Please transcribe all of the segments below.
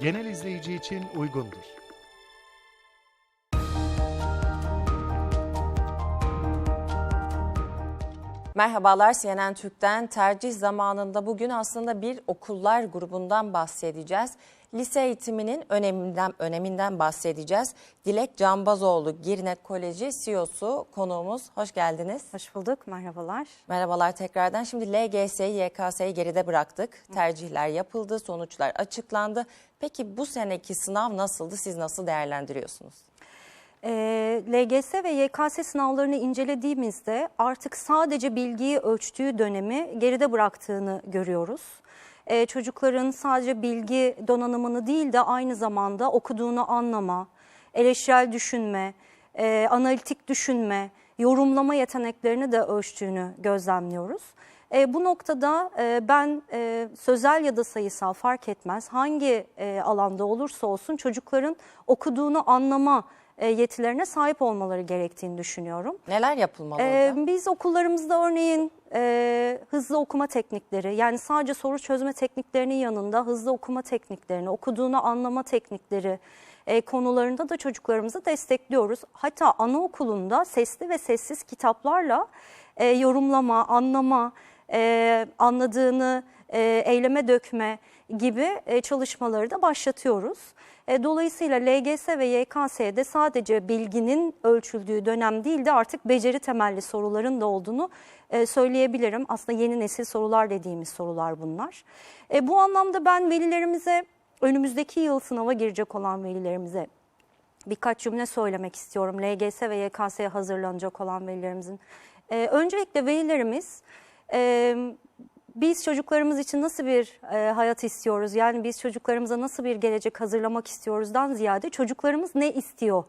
genel izleyici için uygundur. Merhabalar CNN Türk'ten tercih zamanında bugün aslında bir okullar grubundan bahsedeceğiz. Lise eğitiminin öneminden öneminden bahsedeceğiz. Dilek Cambazoğlu Girnet Koleji CEO'su konuğumuz. Hoş geldiniz. Hoş bulduk, merhabalar. Merhabalar tekrardan. Şimdi LGS'yi, YKS'yi geride bıraktık. Tercihler yapıldı, sonuçlar açıklandı. Peki bu seneki sınav nasıldı? Siz nasıl değerlendiriyorsunuz? Ee, LGS ve YKS sınavlarını incelediğimizde artık sadece bilgiyi ölçtüğü dönemi geride bıraktığını görüyoruz. Ee, çocukların sadece bilgi donanımını değil de aynı zamanda okuduğunu anlama, eleştirel düşünme, e, analitik düşünme, yorumlama yeteneklerini de ölçtüğünü gözlemliyoruz. E, bu noktada e, ben e, sözel ya da sayısal fark etmez hangi e, alanda olursa olsun çocukların okuduğunu anlama e, yetilerine sahip olmaları gerektiğini düşünüyorum. Neler yapılmalı Ee, biz okullarımızda örneğin e, hızlı okuma teknikleri yani sadece soru çözme tekniklerinin yanında hızlı okuma tekniklerini, okuduğunu anlama teknikleri e, konularında da çocuklarımızı destekliyoruz. Hatta anaokulunda sesli ve sessiz kitaplarla e, yorumlama, anlama, e, anladığını e, eyleme dökme gibi e, çalışmaları da başlatıyoruz. E, Dolayısıyla LGS ve YKS'de sadece bilginin ölçüldüğü dönem değil de artık beceri temelli soruların da olduğunu e, söyleyebilirim. Aslında yeni nesil sorular dediğimiz sorular bunlar. E, Bu anlamda ben velilerimize, önümüzdeki yıl sınava girecek olan velilerimize birkaç cümle söylemek istiyorum. LGS ve YKS'ye hazırlanacak olan velilerimizin. Ee, öncelikle velilerimiz e, biz çocuklarımız için nasıl bir e, hayat istiyoruz? Yani biz çocuklarımıza nasıl bir gelecek hazırlamak istiyoruzdan ziyade çocuklarımız ne istiyor?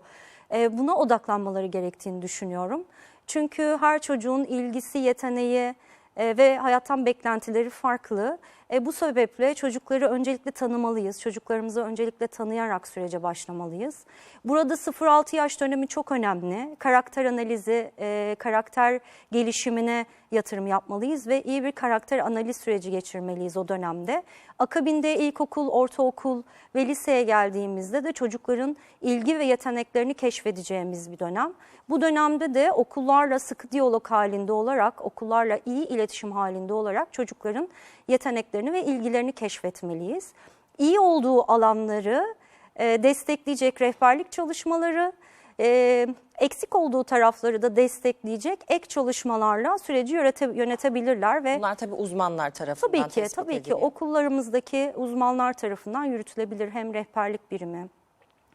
E, buna odaklanmaları gerektiğini düşünüyorum. Çünkü her çocuğun ilgisi, yeteneği, e, ve hayattan beklentileri farklı. E, bu sebeple çocukları öncelikle tanımalıyız. Çocuklarımızı öncelikle tanıyarak sürece başlamalıyız. Burada 0-6 yaş dönemi çok önemli. Karakter analizi, e, karakter gelişimine yatırım yapmalıyız ve iyi bir karakter analiz süreci geçirmeliyiz o dönemde. Akabinde ilkokul, ortaokul ve liseye geldiğimizde de çocukların ilgi ve yeteneklerini keşfedeceğimiz bir dönem. Bu dönemde de okullarla sıkı diyalog halinde olarak, okullarla iyi iletişim halinde olarak çocukların yeteneklerini ve ilgilerini keşfetmeliyiz. İyi olduğu alanları e, destekleyecek rehberlik çalışmaları, e, eksik olduğu tarafları da destekleyecek ek çalışmalarla süreci yönete, yönetebilirler ve Bunlar tabii uzmanlar tarafından Tabii ki, tabii ki okullarımızdaki uzmanlar tarafından yürütülebilir hem rehberlik birimi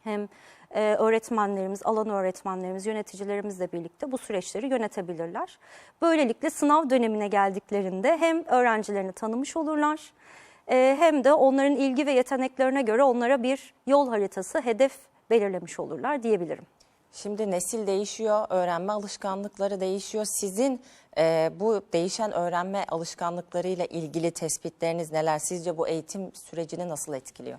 hem e, öğretmenlerimiz, alan öğretmenlerimiz, yöneticilerimizle birlikte bu süreçleri yönetebilirler. Böylelikle sınav dönemine geldiklerinde hem öğrencilerini tanımış olurlar e, hem de onların ilgi ve yeteneklerine göre onlara bir yol haritası, hedef belirlemiş olurlar diyebilirim. Şimdi nesil değişiyor, öğrenme alışkanlıkları değişiyor. Sizin e, bu değişen öğrenme alışkanlıklarıyla ilgili tespitleriniz neler? Sizce bu eğitim sürecini nasıl etkiliyor?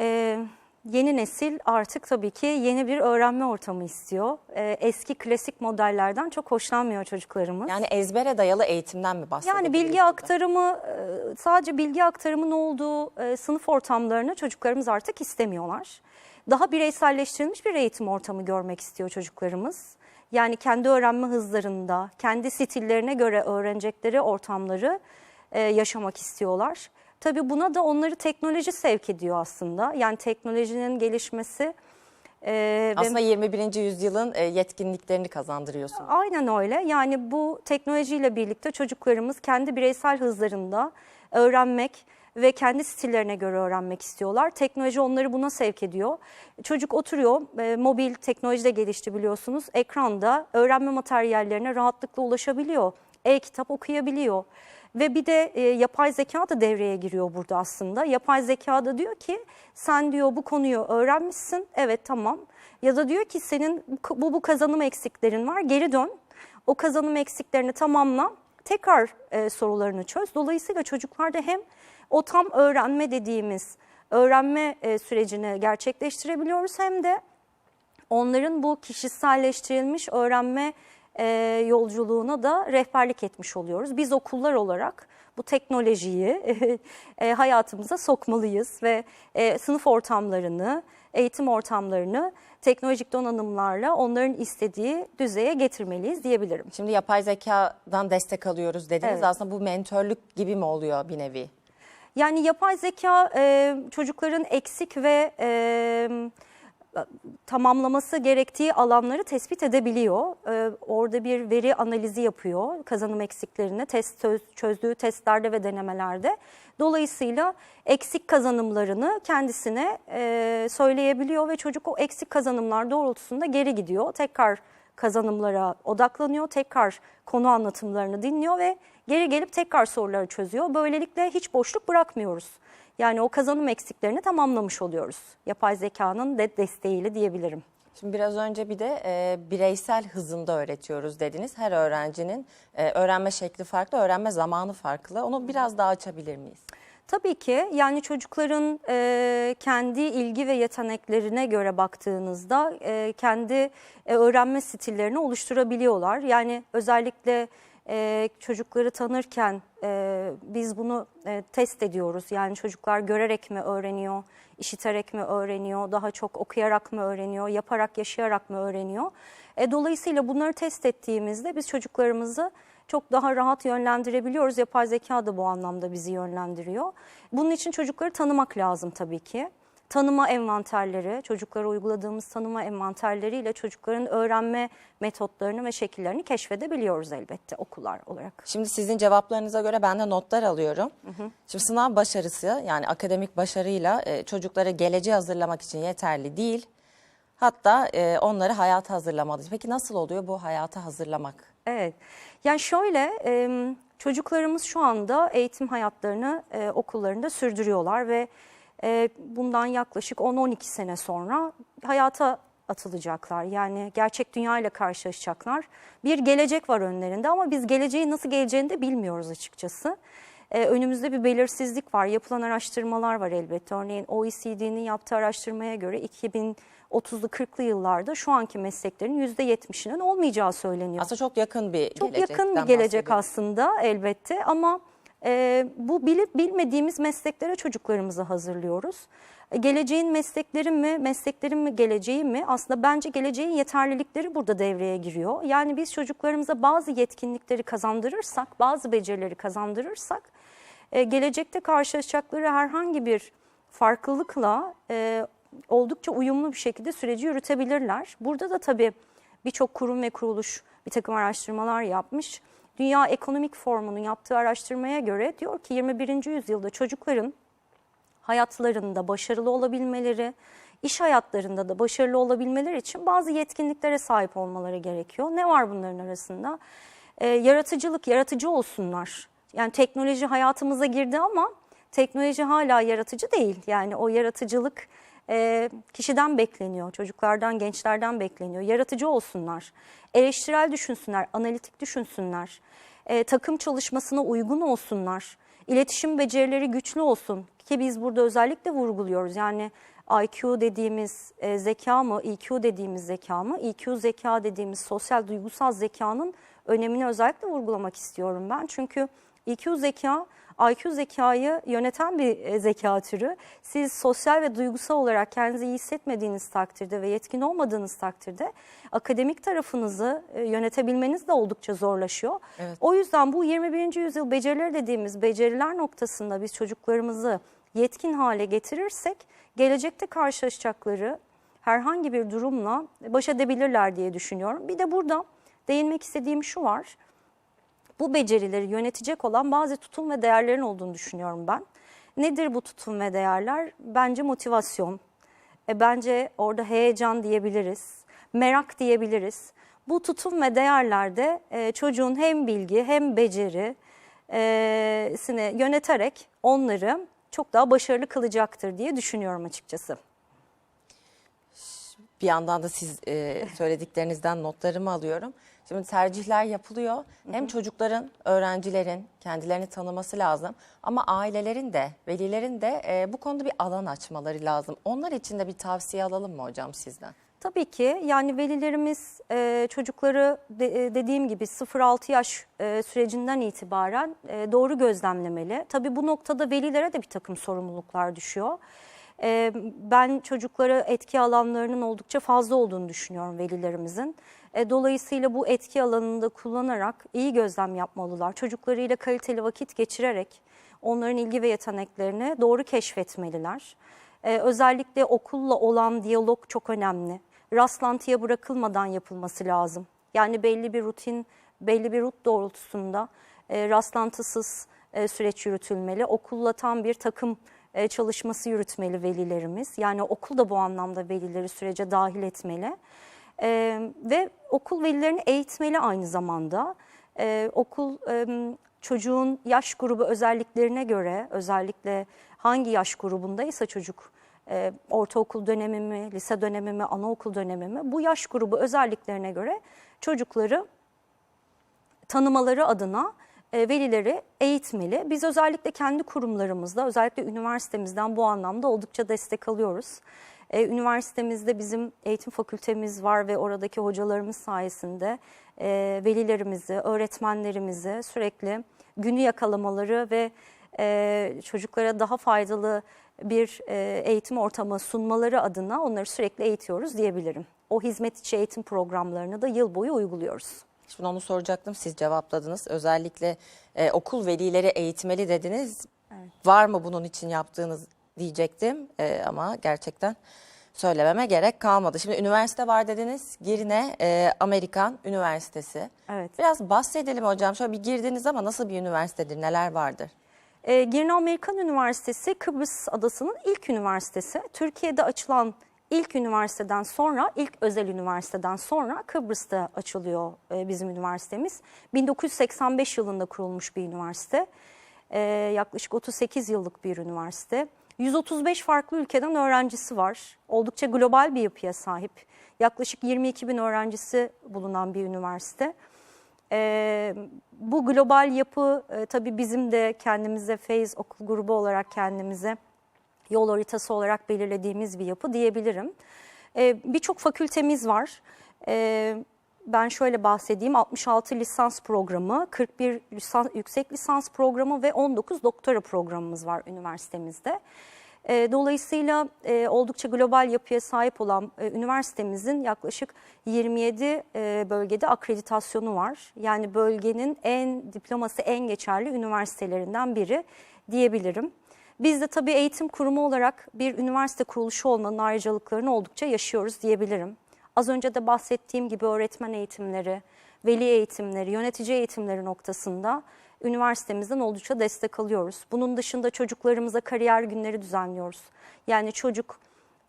Ee, yeni nesil artık tabii ki yeni bir öğrenme ortamı istiyor. Ee, eski klasik modellerden çok hoşlanmıyor çocuklarımız. Yani ezbere dayalı eğitimden mi bahsedebiliriz? Yani bilgi aktarımı e, sadece bilgi aktarımının olduğu e, sınıf ortamlarını çocuklarımız artık istemiyorlar. Daha bireyselleştirilmiş bir eğitim ortamı görmek istiyor çocuklarımız. Yani kendi öğrenme hızlarında, kendi stillerine göre öğrenecekleri ortamları e, yaşamak istiyorlar. Tabii buna da onları teknoloji sevk ediyor aslında. Yani teknolojinin gelişmesi e, ve- Aslında 21. yüzyılın e, yetkinliklerini kazandırıyorsun. Aynen öyle. Yani bu teknolojiyle birlikte çocuklarımız kendi bireysel hızlarında öğrenmek ve kendi stillerine göre öğrenmek istiyorlar. Teknoloji onları buna sevk ediyor. Çocuk oturuyor, e, mobil teknoloji de gelişti biliyorsunuz. Ekranda öğrenme materyallerine rahatlıkla ulaşabiliyor. E-kitap okuyabiliyor. Ve bir de e, yapay zeka da devreye giriyor burada aslında. Yapay zeka da diyor ki sen diyor bu konuyu öğrenmişsin. Evet tamam. Ya da diyor ki senin bu bu, kazanım eksiklerin var. Geri dön. O kazanım eksiklerini tamamla. Tekrar e, sorularını çöz. Dolayısıyla çocuklarda hem o tam öğrenme dediğimiz öğrenme e, sürecini gerçekleştirebiliyoruz hem de onların bu kişiselleştirilmiş öğrenme e, yolculuğuna da rehberlik etmiş oluyoruz. Biz okullar olarak bu teknolojiyi e, hayatımıza sokmalıyız ve e, sınıf ortamlarını, eğitim ortamlarını teknolojik donanımlarla onların istediği düzeye getirmeliyiz diyebilirim. Şimdi yapay zekadan destek alıyoruz dediniz. Evet. Aslında bu mentörlük gibi mi oluyor bir nevi? Yani yapay zeka e, çocukların eksik ve e, tamamlaması gerektiği alanları tespit edebiliyor. E, orada bir veri analizi yapıyor kazanım eksiklerini test çöz- çözdüğü testlerde ve denemelerde. Dolayısıyla eksik kazanımlarını kendisine e, söyleyebiliyor ve çocuk o eksik kazanımlar doğrultusunda geri gidiyor. Tekrar kazanımlara odaklanıyor, tekrar konu anlatımlarını dinliyor ve geri gelip tekrar soruları çözüyor. Böylelikle hiç boşluk bırakmıyoruz. Yani o kazanım eksiklerini tamamlamış oluyoruz. Yapay zekanın de desteğiyle diyebilirim. Şimdi biraz önce bir de e, bireysel hızında öğretiyoruz dediniz. Her öğrencinin e, öğrenme şekli farklı, öğrenme zamanı farklı. Onu biraz daha açabilir miyiz? Tabii ki yani çocukların e, kendi ilgi ve yeteneklerine göre baktığınızda e, kendi e, öğrenme stillerini oluşturabiliyorlar. Yani özellikle e, çocukları tanırken e, biz bunu e, test ediyoruz. Yani çocuklar görerek mi öğreniyor, işiterek mi öğreniyor, daha çok okuyarak mı öğreniyor, yaparak, yaşayarak mı öğreniyor? E, dolayısıyla bunları test ettiğimizde biz çocuklarımızı çok daha rahat yönlendirebiliyoruz. Yapay zeka da bu anlamda bizi yönlendiriyor. Bunun için çocukları tanımak lazım tabii ki. Tanıma envanterleri, çocuklara uyguladığımız tanıma envanterleriyle çocukların öğrenme metotlarını ve şekillerini keşfedebiliyoruz elbette okullar olarak. Şimdi sizin cevaplarınıza göre ben de notlar alıyorum. Şimdi sınav başarısı yani akademik başarıyla e, çocukları geleceğe hazırlamak için yeterli değil. Hatta e, onları hayata hazırlamalıyız. Peki nasıl oluyor bu hayata hazırlamak? Evet. Yani şöyle e, çocuklarımız şu anda eğitim hayatlarını e, okullarında sürdürüyorlar ve e, bundan yaklaşık 10-12 sene sonra hayata atılacaklar. Yani gerçek dünya ile karşılaşacaklar. Bir gelecek var önlerinde ama biz geleceği nasıl geleceğini de bilmiyoruz açıkçası. E, önümüzde bir belirsizlik var. Yapılan araştırmalar var elbette. Örneğin OECD'nin yaptığı araştırmaya göre 2030'lu 40'lı yıllarda şu anki mesleklerin %70'inin olmayacağı söyleniyor. Aslında çok yakın bir Çok gelecekten yakın bir gelecek aslında elbette ama e, bu bilip bilmediğimiz mesleklere çocuklarımızı hazırlıyoruz. E, geleceğin meslekleri mi, mesleklerin mi geleceği mi? Aslında bence geleceğin yeterlilikleri burada devreye giriyor. Yani biz çocuklarımıza bazı yetkinlikleri kazandırırsak, bazı becerileri kazandırırsak, e, gelecekte karşılaşacakları herhangi bir farklılıkla e, oldukça uyumlu bir şekilde süreci yürütebilirler. Burada da tabii birçok kurum ve kuruluş bir takım araştırmalar yapmış. Dünya Ekonomik Forumu'nun yaptığı araştırmaya göre diyor ki 21. yüzyılda çocukların hayatlarında başarılı olabilmeleri, iş hayatlarında da başarılı olabilmeleri için bazı yetkinliklere sahip olmaları gerekiyor. Ne var bunların arasında? Ee, yaratıcılık, yaratıcı olsunlar. Yani teknoloji hayatımıza girdi ama teknoloji hala yaratıcı değil. Yani o yaratıcılık e, kişiden bekleniyor, çocuklardan, gençlerden bekleniyor. Yaratıcı olsunlar, eleştirel düşünsünler, analitik düşünsünler, e, takım çalışmasına uygun olsunlar, iletişim becerileri güçlü olsun ki biz burada özellikle vurguluyoruz. Yani IQ dediğimiz e, zeka mı, EQ dediğimiz zeka mı, EQ zeka dediğimiz sosyal duygusal zekanın önemini özellikle vurgulamak istiyorum ben. Çünkü EQ zeka IQ zekayı yöneten bir e, zeka türü. Siz sosyal ve duygusal olarak kendinizi iyi hissetmediğiniz takdirde ve yetkin olmadığınız takdirde akademik tarafınızı e, yönetebilmeniz de oldukça zorlaşıyor. Evet. O yüzden bu 21. yüzyıl becerileri dediğimiz beceriler noktasında biz çocuklarımızı yetkin hale getirirsek gelecekte karşılaşacakları herhangi bir durumla baş edebilirler diye düşünüyorum. Bir de burada değinmek istediğim şu var bu becerileri yönetecek olan bazı tutum ve değerlerin olduğunu düşünüyorum ben. Nedir bu tutum ve değerler? Bence motivasyon, e, bence orada heyecan diyebiliriz, merak diyebiliriz. Bu tutum ve değerlerde e, çocuğun hem bilgi hem beceri e, sini yöneterek onları çok daha başarılı kılacaktır diye düşünüyorum açıkçası. Bir yandan da siz e, söylediklerinizden notlarımı alıyorum. Şimdi tercihler yapılıyor. Hem çocukların, öğrencilerin kendilerini tanıması lazım. Ama ailelerin de, velilerin de e, bu konuda bir alan açmaları lazım. Onlar için de bir tavsiye alalım mı hocam sizden? Tabii ki yani velilerimiz e, çocukları de- e, dediğim gibi 0-6 yaş e, sürecinden itibaren e, doğru gözlemlemeli. Tabii bu noktada velilere de bir takım sorumluluklar düşüyor. E, ben çocuklara etki alanlarının oldukça fazla olduğunu düşünüyorum velilerimizin. E, dolayısıyla bu etki alanında kullanarak iyi gözlem yapmalılar. Çocuklarıyla kaliteli vakit geçirerek onların ilgi ve yeteneklerini doğru keşfetmeliler. Ee, özellikle okulla olan diyalog çok önemli. Rastlantıya bırakılmadan yapılması lazım. Yani belli bir rutin, belli bir rut doğrultusunda e, rastlantısız e, süreç yürütülmeli. Okulla tam bir takım e, çalışması yürütmeli velilerimiz. Yani okul da bu anlamda velileri sürece dahil etmeli. E, ve okul velilerini eğitmeli aynı zamanda. E, okul e, çocuğun yaş grubu özelliklerine göre özellikle hangi yaş grubundaysa çocuk e, ortaokul dönemi mi, lise dönemi mi, anaokul dönemi mi bu yaş grubu özelliklerine göre çocukları tanımaları adına velileri eğitmeli. Biz özellikle kendi kurumlarımızda, özellikle üniversitemizden bu anlamda oldukça destek alıyoruz. E, üniversitemizde bizim eğitim fakültemiz var ve oradaki hocalarımız sayesinde e, velilerimizi, öğretmenlerimizi sürekli günü yakalamaları ve e, çocuklara daha faydalı bir e, eğitim ortamı sunmaları adına onları sürekli eğitiyoruz diyebilirim. O hizmet içi eğitim programlarını da yıl boyu uyguluyoruz. Şimdi onu soracaktım siz cevapladınız. Özellikle e, okul velileri eğitmeli dediniz. Var mı bunun için yaptığınız diyecektim E, ama gerçekten söylememe gerek kalmadı. Şimdi üniversite var dediniz. Girne e, Amerikan Üniversitesi. Evet. Biraz bahsedelim hocam. Şöyle bir girdiniz ama nasıl bir üniversitedir, neler vardır? E, Girne Amerikan Üniversitesi Kıbrıs Adası'nın ilk üniversitesi. Türkiye'de açılan ilk üniversiteden sonra, ilk özel üniversiteden sonra Kıbrıs'ta açılıyor e, bizim üniversitemiz. 1985 yılında kurulmuş bir üniversite. E, yaklaşık 38 yıllık bir üniversite. 135 farklı ülkeden öğrencisi var. Oldukça global bir yapıya sahip. Yaklaşık 22 bin öğrencisi bulunan bir üniversite. Ee, bu global yapı e, tabii bizim de kendimize Feyz Okul Grubu olarak kendimize yol haritası olarak belirlediğimiz bir yapı diyebilirim. Ee, Birçok fakültemiz var. Ee, ben şöyle bahsedeyim 66 lisans programı, 41 lisans, yüksek lisans programı ve 19 doktora programımız var üniversitemizde. E, Dolayısıyla e, oldukça global yapıya sahip olan e, üniversitemizin yaklaşık 27 e, bölgede akreditasyonu var. Yani bölgenin en diploması en geçerli üniversitelerinden biri diyebilirim. Biz de tabii eğitim kurumu olarak bir üniversite kuruluşu olmanın ayrıcalıklarını oldukça yaşıyoruz diyebilirim. Az önce de bahsettiğim gibi öğretmen eğitimleri, veli eğitimleri, yönetici eğitimleri noktasında üniversitemizden oldukça destek alıyoruz. Bunun dışında çocuklarımıza kariyer günleri düzenliyoruz. Yani çocuk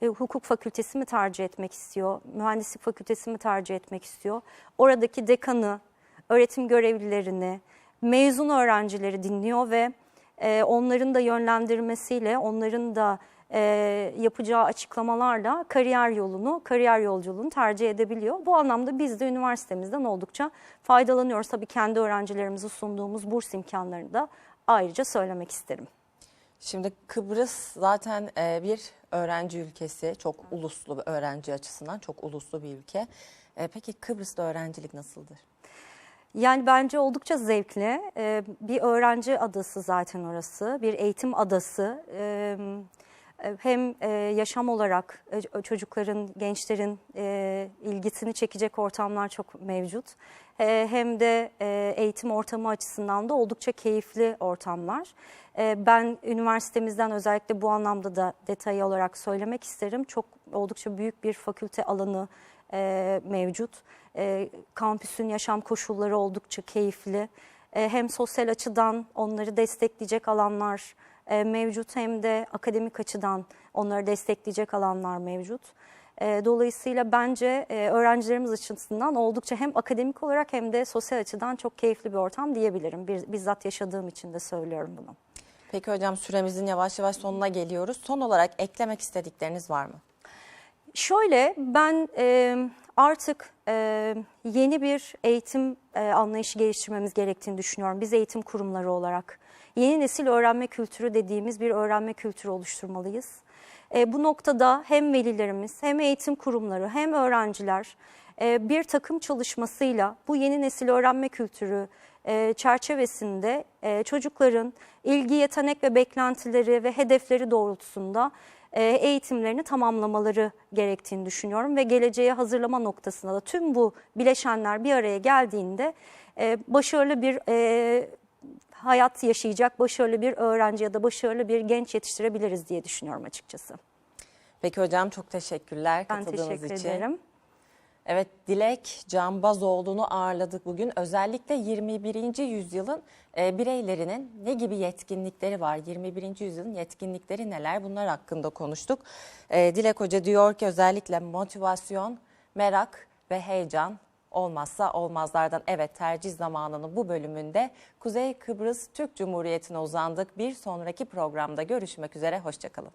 e, hukuk fakültesi mi tercih etmek istiyor, mühendislik fakültesi mi tercih etmek istiyor? Oradaki dekanı, öğretim görevlilerini, mezun öğrencileri dinliyor ve e, onların da yönlendirmesiyle, onların da e, yapacağı açıklamalarla kariyer yolunu, kariyer yolculuğunu tercih edebiliyor. Bu anlamda biz de üniversitemizden oldukça faydalanıyoruz. Tabii kendi öğrencilerimize sunduğumuz burs imkanlarını da ayrıca söylemek isterim. Şimdi Kıbrıs zaten e, bir öğrenci ülkesi. Çok uluslu bir öğrenci açısından çok uluslu bir ülke. E, Peki Kıbrıs'ta öğrencilik nasıldır? Yani bence oldukça zevkli. Ee, Bir öğrenci adası zaten orası, bir eğitim adası. Ee, Hem e, yaşam olarak e, çocukların, gençlerin e, ilgisini çekecek ortamlar çok mevcut. E, Hem de e, eğitim ortamı açısından da oldukça keyifli ortamlar. E, Ben üniversitemizden özellikle bu anlamda da detaylı olarak söylemek isterim. Çok oldukça büyük bir fakülte alanı e, mevcut. E, kampüsün yaşam koşulları oldukça keyifli. E, hem sosyal açıdan onları destekleyecek alanlar e, mevcut hem de akademik açıdan onları destekleyecek alanlar mevcut. E, dolayısıyla bence e, öğrencilerimiz açısından oldukça hem akademik olarak hem de sosyal açıdan çok keyifli bir ortam diyebilirim. Bir, bizzat yaşadığım için de söylüyorum bunu. Peki hocam süremizin yavaş yavaş sonuna geliyoruz. Son olarak eklemek istedikleriniz var mı? Şöyle ben e, artık e, yeni bir eğitim e, anlayışı geliştirmemiz gerektiğini düşünüyorum. Biz eğitim kurumları olarak yeni nesil öğrenme kültürü dediğimiz bir öğrenme kültürü oluşturmalıyız. E, bu noktada hem velilerimiz hem eğitim kurumları hem öğrenciler e, bir takım çalışmasıyla bu yeni nesil öğrenme kültürü çerçevesinde çocukların ilgi, yetenek ve beklentileri ve hedefleri doğrultusunda eğitimlerini tamamlamaları gerektiğini düşünüyorum ve geleceğe hazırlama noktasında da tüm bu bileşenler bir araya geldiğinde e, başarılı bir e, hayat yaşayacak, başarılı bir öğrenci ya da başarılı bir genç yetiştirebiliriz diye düşünüyorum açıkçası. Peki hocam çok teşekkürler Ben katıldığınız teşekkür için. ederim. Evet Dilek Canbazoğlu'nu ağırladık bugün. Özellikle 21. yüzyılın e, bireylerinin ne gibi yetkinlikleri var? 21. yüzyılın yetkinlikleri neler? Bunlar hakkında konuştuk. E, Dilek Hoca diyor ki özellikle motivasyon, merak ve heyecan olmazsa olmazlardan. Evet tercih zamanının bu bölümünde Kuzey Kıbrıs Türk Cumhuriyeti'ne uzandık. Bir sonraki programda görüşmek üzere. Hoşçakalın.